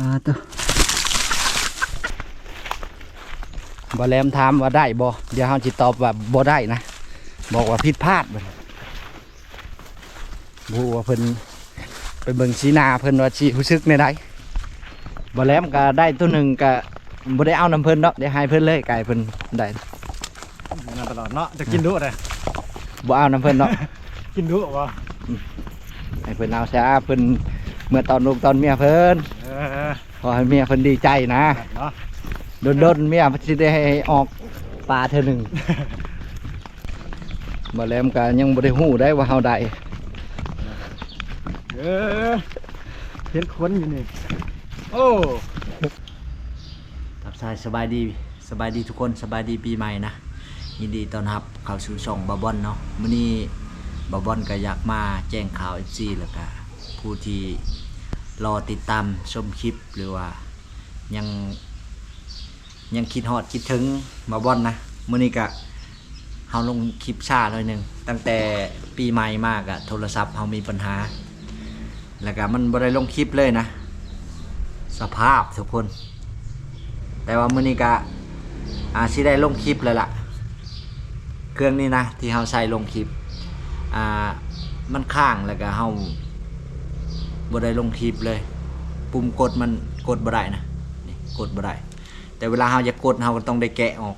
มาตัวบ่แหลมถามว่าได้บ่เดี๋ยวเฮาสิตอบว่าบ่ได้นะ บอกว่าผิดพลาดบ่บ่ว่าเพิ่นไปเบิ่งสีหน้าเพิ่นว่าสิรู้สึกในใดบ่แหลมก็ได้ตัวหนึงก็บ่ได้เอานํเพิ่นดอกเดี๋ยวให้เพิ่นเลยไก่เพิ่นได้งานตลอดเนาะจะกินดุเลยบ่เอานํเพิ่นดอกกินดุวะให้เพิ่นเอาซะเพิ่นเมื่อตอนลูกตอนเมียเพิ่นเออ ขอให้เมียเพิ่นดีใจนะเนาะโดนๆเมียเพิ่นสิได้ให้ออกปลาเทื่อหนึงบ่แหลมก็ยังบ่ได้ฮู้ได้ว่าเฮาได้เออเห็นคนอยู่นี่ โอ้ทักทายสบายดีสบายดีทุกคนสบายดีปีใหม่นะยินดีต้อนรับเข้าสู่ช่องบาบอนเนาะมื้อนี้บาบอนก็อยากมาแจ้งข่าว FC แล้วก็ผู้ที่ รอติดตามชมคลิปหรือว่า ยัง ยังคิดฮอดคิดถึงบาบอนนะมื้อนี้ก็เฮาลงคลิปชาหน่อยหนึ่งตั้งแต่ปีใหม่มากอะโทรศัพท์เฮามีปัญหา แล้วก็มันบ่ได้ลงคลิปเลยนะ สภาพทุกคน แต่ว่ามื้อนี้ก็อาสิได้ลงคลิปแล้วล่ะ เครื่องนี้นะที่เฮาใส่ลงคลิปอ่ามันค้างแล้วก็เฮา บ่ได้ลงคลิปเลย ปุ่มกดมันกดบ่ได้นะนี่กดบ่ได้แต่เวลาเฮาจะกดเฮาก็ต้องได้แกะออก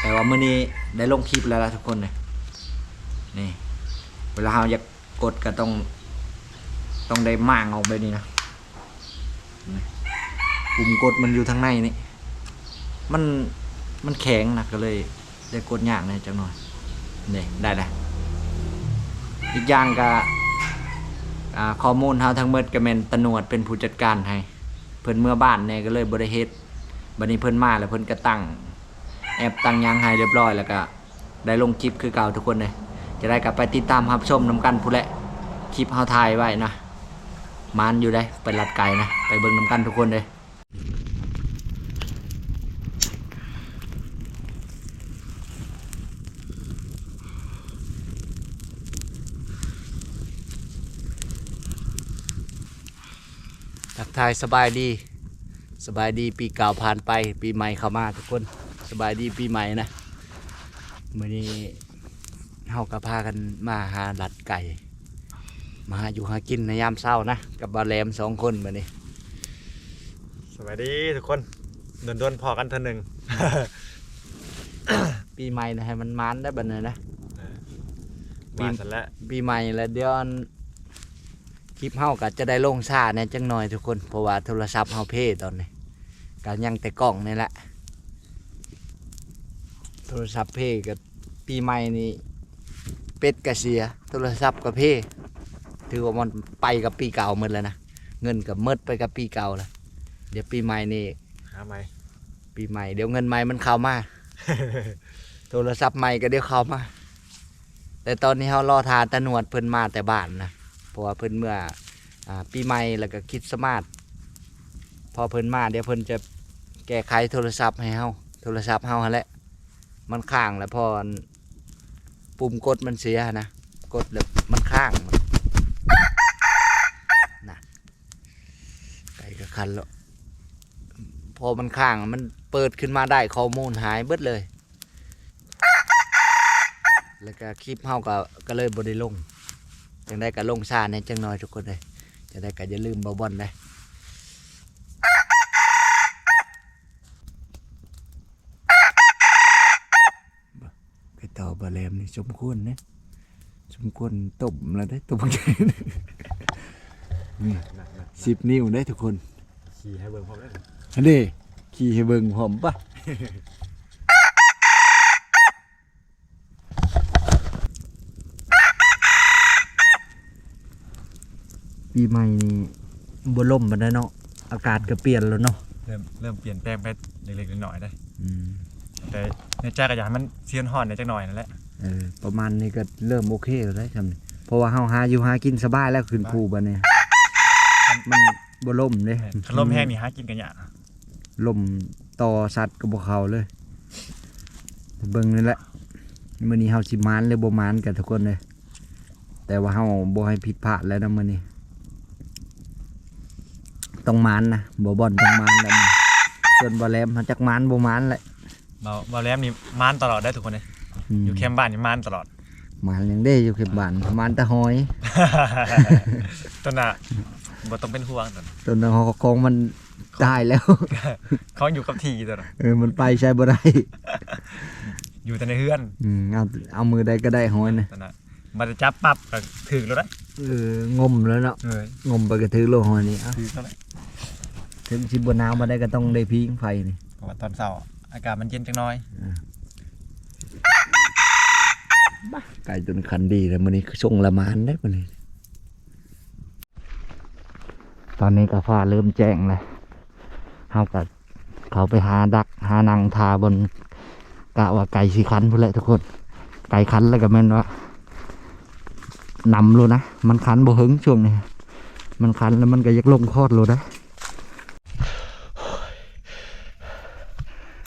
แต่ว่ามื้อนี้ได้ลงคลิปแล้วละทุกคนเลยนี่ เวลาเฮาอยากกดก็ต้อง ต้องได้ม่างออกแบบนี้นะปุ่มกดมันอยู่ทางในนี่ มัน มันแข็งนะก็เลย ได้กดยากหน่อยจังหน่อยนี่ได้แล้วอีกอย่างก็ อ่าข้อมูลเฮาทั้งหมดก็แม่นตนวดเป็นผู้จัดการให้เพิ่นเมื่อบ้านเนี่ยก็เลยบ่ได้เฮ็ดบัดนี้เพิ่นมาแล้วเพิ่นก็ตั้งแอปตั้งหยังให้เรียบร้อยแล้วก็ได้ลงคลิปคือเก่าทุกคนเลยจะได้กลับไปติดตามรับชมนํกันผู้นแหละคลิปเฮาถ่ายไว้นะมันอยู่ได้ไปลัดไก่นะไปเบิ่งนํกันทุกคนเลย ทักทายสบายดี สบายดีปีเก่าผ่านไป ปีใหม่เข้ามาทุกคนสบายดีปีใหม่นะมื้อนี้เฮาก็พากันมาหาลัดไก่มาหาอยู่หากินในยามเช้านะ กับบาแหลมสองคนมื้อนี้สวัสดีทุกคนโดนโดนๆพอกันเท่านึง ปีใหม่นะให้มันมันได้บัดนี้นะปีมาเสร็จแล้วปีใหม่แล้วเดี๋ยวอัน คลิปเฮาก็จะได้ลงช้าแหน่จังหน่อยทุกคนเพราะว่าโทรศัพท์เฮาเพ่ตอนนี้ก็ยังแต่กล้องนี่แหละ โทรศัพท์เพ่กับปีใหม่นี่เป็ดกระเสีย โทรศัพท์กับเพ่ถือว่ามันไปกับปีเก่าหมดแล้วนะเงินกับเมดไปกับปีเก่าแล้วเดี๋ยวปีใหม่นี่หาไหมปีใหม่เดี๋ยวเงินใหม่มันเข้ามา โทรศัพท์ใหม่ก็เดี๋ยวเข้ามา แต่ตอนนี้เขารอทานตะหนวดเพิ่นมาแต่บ้านนะเพ ราะว่าเพิ่นเมื่ออปีใหม่แล้วก็คิดสมาร์ทพอเพิ่นมาเดี๋ยวเพิ่นจะแก้ไขโทรศัพท์ให้เฮาโทรศัพท์เฮาหั่นแหละมันค้างแล้วพอปุ่มกดมันเสียนะกดแล้วมันค้างนะไก่ก็คันแล้วพอมันค้างมันเปิดขึ้นมาได้ข้อมูลหายเบิดเลย แล้วก็คลิปเฮาก็ก็เลยบ่ได้ลง จังได้ก็ลงซ่าในจังน้อยทุกคนเลยจะได้ก็อย่าลืมเบาบอลเลยไปต่อบาแลมนี่สมควรนะสมควรต้มแล้วได้ต้มแกงนี่หนักหนักสิบนิ้วได้ทุกคนขี่ให้เบิ่งพร้อมได้อันนี้ขี่ให้เบิ่งหอมปะ ปีใหม่นี่บ่ล่มบันไดเนาะอากาศก็เปลี่ยนแล้วเนาะเริ่มเริ่มเปลี่ยนแปลงไปเล็กๆน้อยๆได้ อืมแต่ในใจก็อยากให้มันเซียนห่อนในจักหน่อยนั่นแหละ เออประมาณนี้ก็เริ่มโอเคแล้วได้ทำนี่เพราะว่าเฮาหาอยู่หากินสบายแล้วขึ้นภูบัดนี้มันบ่ล่มเด้คันลมแห้งนี่หากินกันยากลมต่อสัตว์กับบ่เขาเลยเบิ่งนี่แหละมื้อนี้เฮาสิมานหรือบ่มานกันทุกคนเลยแต่ว่าเฮาบ่ให้ผิดพลาดแล้วนะมื้อนี้ ต้องมานนะบ่บอนต้องมานแล้วนะส่วนบ่แลมมันจักมานบ่มานแหละเบาเบาแรมนี่มานตลอดได้ทุกคนเลยมอยู่แคมป์บ้านนี่มานตลอด มานยังได้อยู่เข็มบ้านมานตะหอยต้นน่ะบ่ต้องเป็นห่วงต้นต้นตะหอยของมันตายแล้ว เขาอยู่กับที่ต้นน่ะเออมันไปใช้บ่ได้อยู่แต่ในเฮือนอืมเอาเอามือใดก็ได้หอยนะ ต้นน่ะ มันจะจับปั๊บก็ถึงแล้วได้เอองมแล้วเนาะเอองมไปก็ถือโลหอยนี่เอ้าถึงแล้วได้ถึงสิบ่หนาวมาได้ก็ต้องได้พิงไฟนี่ เพราะว่าตอนเช้าอากาศมันเย็นจังน้อยไก่จนคันดีแล้วมื้อนี้คือส่งละมานได้มื้อนี้ ตอนนี้ก็ฟ้าเริ่มแจ้งแล้วเฮาก็เขาไปหาดักหานังทาบนกะว่าไก่สิคันพุ่นแหละทุกคน ไก่คันแล้วก็แม่นว่า นำโลนะ มันคันบ่หึงช่วงนี้มันคันแล้วมันก็ยักลงคอดโลนะ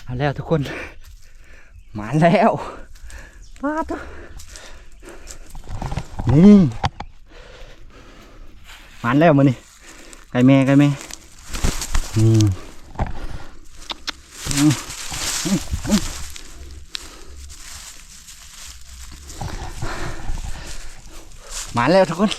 เอาแล้วทุกคนมาแล้วมาตัวนี่มาแล้วมานี่ไก่แม่ไก่แม่นี่ มาแล้วทุกคน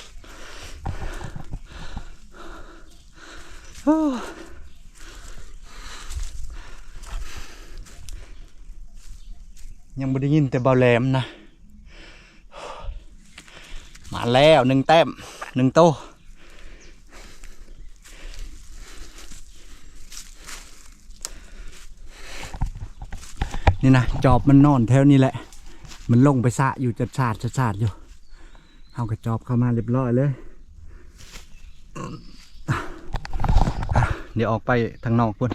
ยังไม่ได้ยินแต่เบาแหลมนะ มาแล้วหนึ่งแต้มหนึ่งโตนี่นะจอบมันนอนแถวนี้แหละ มันลงไปสะอยู่จัดชาดจัดชาดอยู่ เอากระจอบเข้ามาเรียบร้อยเลย เดี๋ยวออกไปทางนอกพุ่น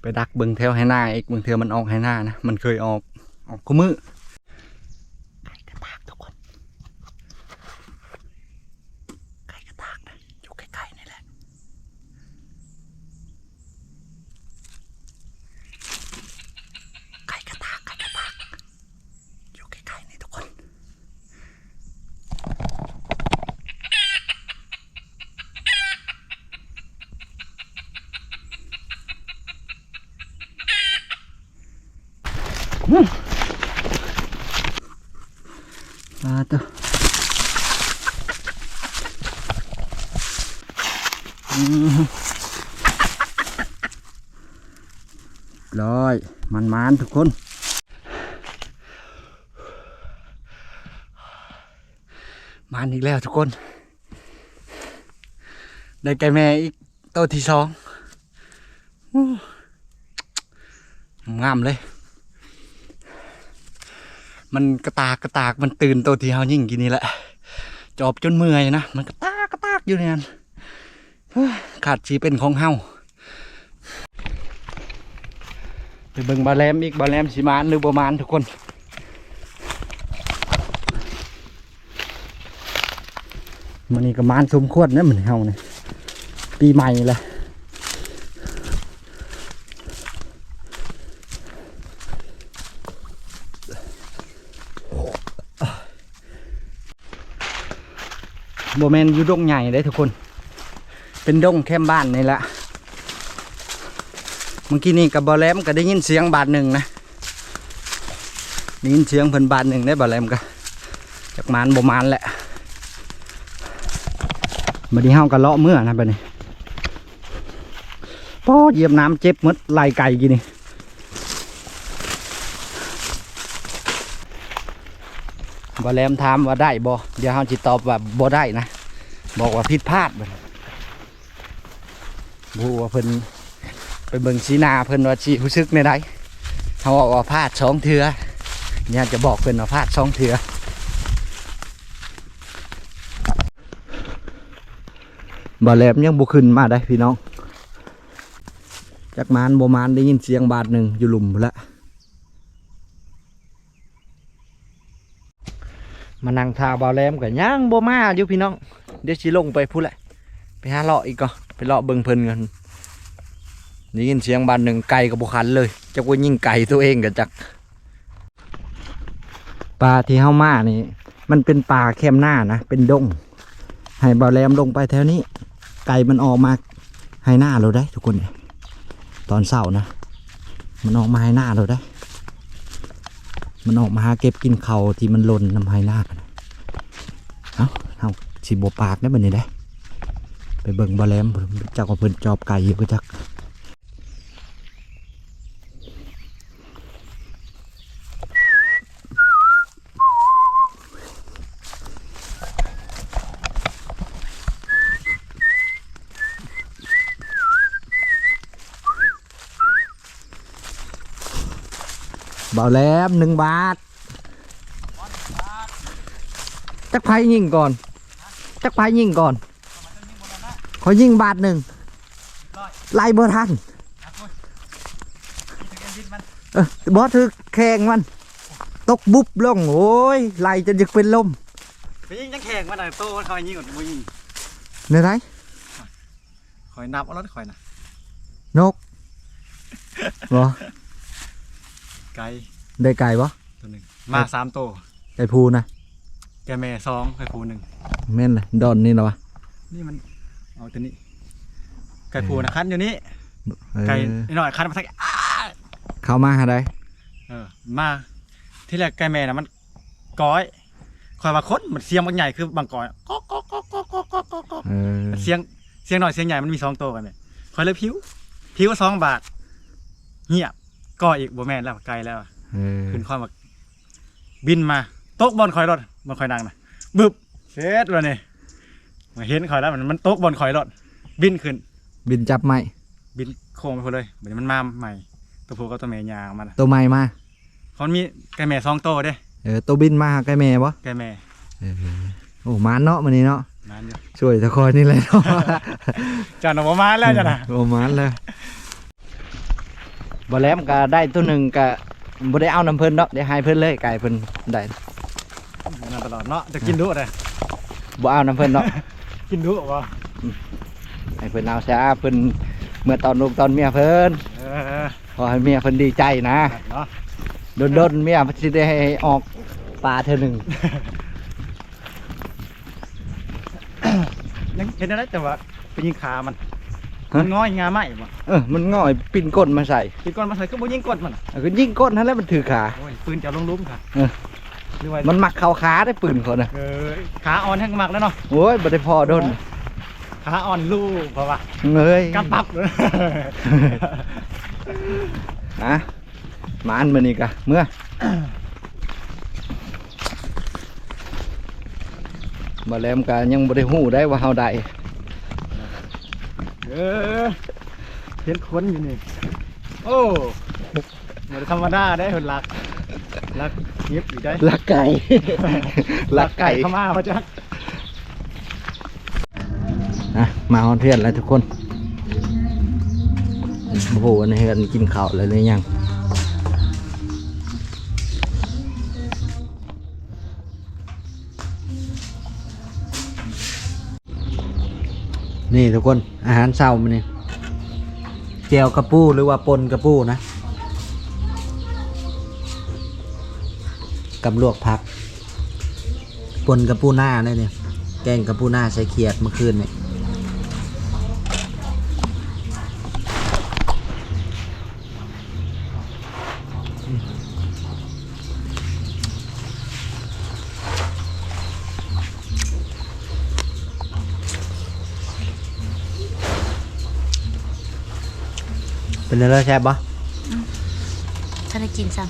ไปดักเบิงแถวให้หน้าอีกเบิงเถอมันออกให้หน้านะ มันเคยออกออกคู่มือไก่กระตากทุกคน ไก่กระตากนะอยู่ใกล้ๆนี่แหละ ไก่กระตากไก่กระตากอยู่ใกล้ๆนี่ทุกคน มาตัวอืมร้อยมันมานๆทุกคนมานอีกแล้วทุกคน ได้ไก่แม่อีกตัวที่สองอู้งามเลย มันกระตากกระตากมันตื่นตัวที่เฮายิ่งกินนี่แหละ จอบจนเมื่อยนะ มันกระตากกระตากอยู่เนี่ยเฮ้ยขาดชีเป็นของเฮาไปเบิ่งบาแลมอีกบาแลมสีมานหรือประมาณทุกคนมันนี่ก็มานสมควรนะเหมือนเฮาเนี่ยปีใหม่ละ โมเมนอยู่ดงใหญ่เลยทุกคน เป็นดงแคมบ้านนี่แหละเมื่อกี้นี่กับบอแลมก็ได้ยินเสียงบาทหนึ่งนะได้ยินเสียงเพิ่นบาทหนึ่งได้บอแลมก็จากมานบ่มานแหละมาดีเฮากันเลาะเมื่อนะไปนี่ป้อเหยียบน้ำเจ็บมดลายไก่กินนี่ บอแลมถามว่าได้บ่เดี๋ยวเฮาจิตอบว่าบ่ได้นะ บอกว่าผิดพลาดบ่บูว่าเพิ่นไปเบิ่งสีนาเพิ่นว่าชีรู้สึกในใดเฮาบอกว่าพลาดสองเทือเนี่ยจะบอกเพิ่นว่าพลาดสองเทือบ่แหลมยังบ่ขึ้นมาได้พี่น้องจากมานบ่มานได้ยินเสียงบาทหนึ่งอยู่หลุมพู้นละ มานั่งทาบ่แลมกับย่างบ่มาอยู่พี่น้อง เดี๋ยวสิลงไปพู้นแหละไปหาเลาะอีกก็ไปเลาะเบิ่งเพิ่นกันได้ยินเสียงบาทหนึ่งไก่กับบ่คันเลยจักว่ายิงไก่ตัวเองกับจักปลาที่เฮามานี่ มันเป็นป่าแคมหน้านะเป็นดง ให้บาวแลมลงไปแถวนี้ ไก่มันออกมาให้หน้าเราได้ ทุกคน ตอนเช้านะ มันออกมาให้หน้าเราได้ มันออกมาหาเก็บกินเขาที่มันหล่นน้ำให้หน้านะเอาเอาสีบปากได้บันนี้ได้ ไปเบิ่งบอแลมเจักว่าเพิ่นจอบไก่อยู่ก็จัก บาแหลมหนึ่งบาทจักไพ่ยิงก่อนจักไพ่ยิงก่อนขอยิงบาทหนึ่งไล่เบอร์ทันเออบอสถือแข่งมัน ตกบุบลงโอ้ยไล่จนจะเป็นลมไปยิงจังแข่งมันน่ะโตมันคอยยิงก่อนบ่ยิงในไรคอยนับเอารถคอยน่ะนกบอ ไก่ได้ไก่บ่ตัวหนึงมาสามโตไก่พูนะแกแม่สองไก่ผูหนึ่งแม่นเลยดอนนี่เหรอวะนี่มันเอาตัวนี้ ไก่ผูนะคันอยู่นี่เออไก่นิดหน่อยคันมาทักอ้าเข้ามาหาได้เออมาที่แรกไก่แม่น่ะมันก้อยคอยมาคดมันเสียงมันใหญ่คือบางก้อยก๊อกก๊อกก๊อกก๊อกก๊อกก๊อกก๊อกก๊อกเออเสียงเสียงหน่อยเสียงใหญ่มันมีสองตัวกันเลยคอยเลยผิวผิวสองบาทเงียบ ก้อยอีกบ่แม่นแล้วไกลแล้ว เออขึ้นความว่าบินมาตกบอลคอยรถบอลคอยนั่งนะบึบเสร็จแล้วนี่มาเห็นคอยแล้วมันมันตกบอลคอยรถบินขึ้น บินจับไหมบินโค้งไปพอเลยเดี๋ยวมันมาใหม่ตัวผู้กับตัวแม่ยางมันน่ะตัวใหม่มาเขามีไก่แม่สองตัวเด้เออตัวบินมาหาไก่แม่บ่ไก่แม่เออโอ้มานเนาะมันนี้เนาะนั่นอยู่ช่วยตะคอยนี่เลยเนาะ จานออกมาแล้วจ้ะนะโอ้มานเลย บ่แหลมก็ได้ตัวหนึ่งก็บ่ได้เอาน้ำเพิ่นเนาะได้ให้เพิ่นเลยไก่เพิ่นได้นั่นตลอดเนาะจะกินดุเลยบ่เอาน้ำเพิ่นเนาะกินดุวะให้เพิ่นเอาซะเพิ่นเมื่อตอนลูกตอนเมียเพิ่นเออขอให้เมียเพิ่นดีใจนะเนาะโดนๆเมียสิได้ให้ออกปลาเท่อหนึงยังเห็นอะไรแต่ว่าไปยิงขามัน มันง้อยงาไหมบ่เออมันง่อยปิ้นก้นมาใส่กินก้อนมาใส่ก็บ่ยิงก้นมันแล้วก็ยิงก้นนั่นแหล้วมันถือขา โอ้ยปืนจะเอาลงหลุ้มค่ะเออ หรือว่ามันมักเข้าขาได้ปืนเขาน่ะเออขาอ่อนแห้งมากแล้วเนาะโอ้ยบ่ได้พอโดนขาอ่อนลูกเพราะว่าเอ้ยกำปับเลยนะมาอันมานี่กะเมื่อมาแลมกะยังบ่ได้ฮู้ได้ว่าเฮาได้ เออเห็นคนอยู่นี่ โอ้ไมันธรรมดาได้คนรักรักเงียบอยู่ได้ลักไก่ ลักไก่เข้ามาพระจักนะมาฮอนเพื่อนแล้วทุกคน โอ้โหอันนี้กันกินข้าวเลยหรือยัง นี่ทุกคนอาหารเช้ามันนี่เจียวกระปูหรือว่าปนกระปูนะกับลวกผักปนกระปูหน้าเนี่ยแกงกระปูหน้าใส่เขียดเมื่อคืนเนี่ย เป็นเรื่องแซ่บปะถ้าได้กินซ้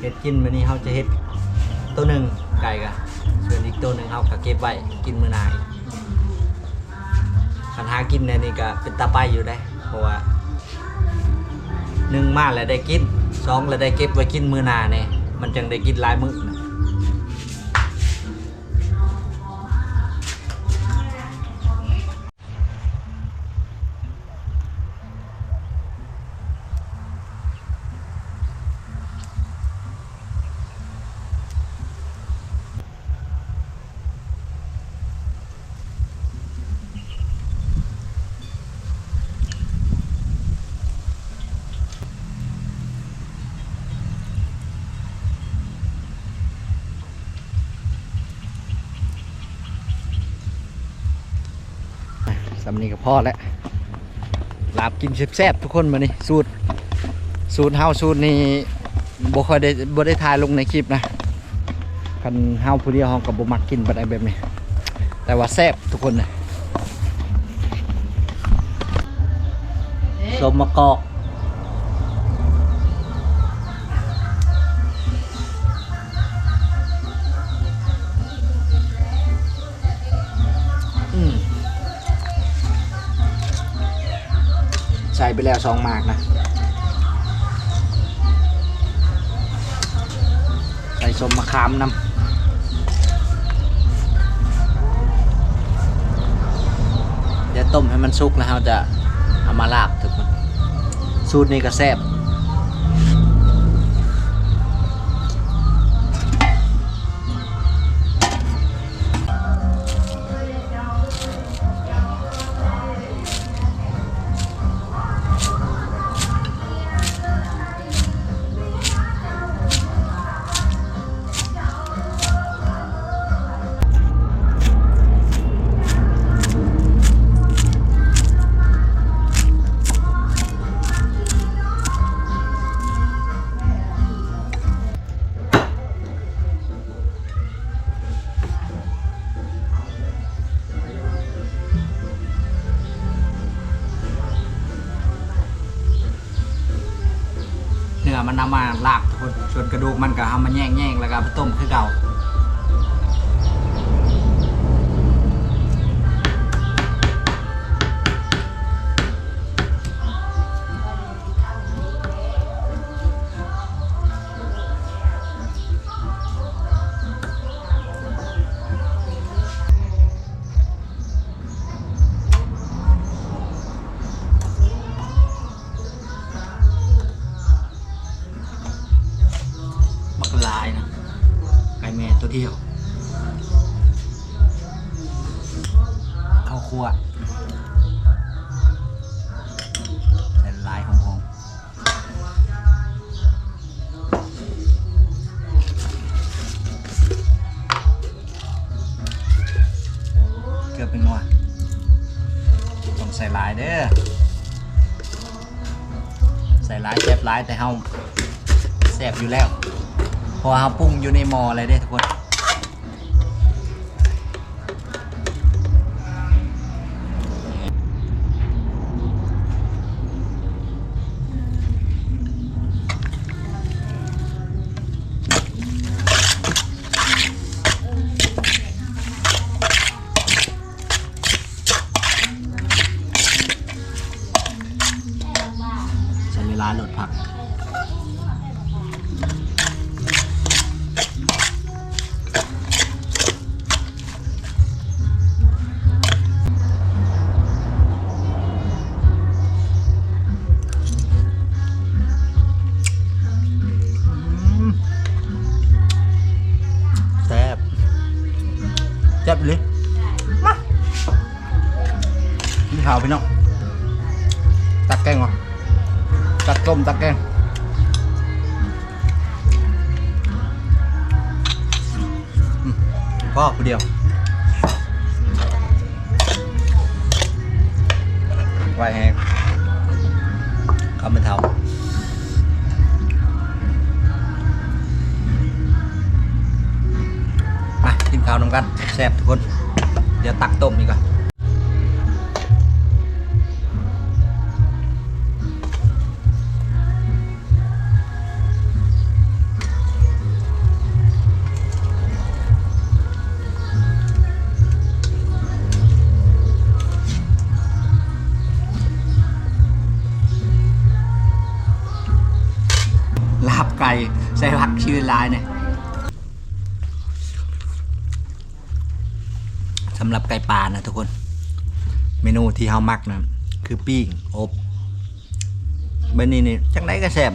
เห็ดกินมื้อนี้เขาจะเห็ดตัวหนึ่งไก่กะส่วนอีกตัวหนึ่งเขาก็เก็บไว้กินมื้อหนายคันหากินในนี่ก็เป็นตาไปอยู่ได้เพราะว่าหนึ่งมาแล้วได้กินสองแล้วได้เก็บไว้กินมื้อหนาเนี่ยมันจังได้กินหลายมื้อ สำนีกับพ่อแล้วลาบกินแซ่บๆทุกคนมานี่สูตร สูตรเฮาสูตรนี้บ่ค่อยได้บ่ได้ถ่ายลงในคลิปนะคันเฮาผู้เดียวเฮากับ่มักกินปานใดแบบนี้ แต่ว่าแซ่บทุกคนนะสมมะกอก ส่ไปแล้วสองหมากนะใส่สมมะขามน้ำเดี๋ยวต้มให้มันสุกแล้วเราจะเอามาลาบทุกคนสูตรนี้ก็แซ่บ มันนำมาลาบทุกคนส่วนกระดูกมันก็เอามาแย่งๆแล้วก็เอาไปต้มคือเก่า เดียวข้าวคั่วใส่ลายหอมๆเกือบเป็นงัวต้องใส่ลายเด้อใส่ลายแซ่บลายแต่เฮาแซ่บอยู่แล้วเพราะเราปรุงอยู่ในหม้ออะไรด้ทุกคน ขาวพี่น้อง ตักแกงเหรอ ตักต้มตักแกงพ่อผู้เดียวไว้ให้เขาไม่เท่ามากินข้าวนำกันแซ่บทุกคน เดี๋ยวตักต้มนี่ก่อน หรับไก่ปลานะทุกคน เมนูที่เฮามักนะคือปิ้งอบเบนนี้นี่จังไดก็แซ่บ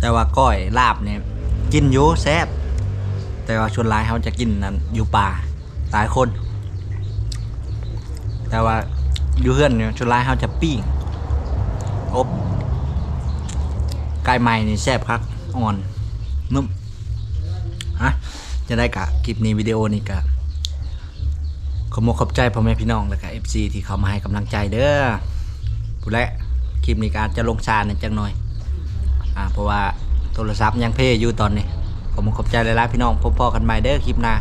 แต่ว่าก้อยลาบเนี่ยกินอยู่แซ่บแต่ว่าชวนหลายเขาจะกินนั้นอยู่ป่าหลายคน แต่ว่าอยู่เฮือนเนี่ยชวนหลายเขาจะปิ้งอบไก่ใหม่นี่แซ่บครับอ่อนนุ่มฮะ จะได้กะคลิปนี้วิดีโอนี้กะขอบคุณขอบใจพ่อแม่พี่น้องแล้วก็ FC ที่เขามาให้กำลังใจเด้อผู้และคลิปนี้กาจจะลงชาหนอยจังหน่อยอ่าเพราะว่าโทรศัพท์ยังเพ่อยู่ตอนนี้ขอบคุณขอบใจหลายๆพี่น้องพบพอกันใหม่เด้อคลิปหน้า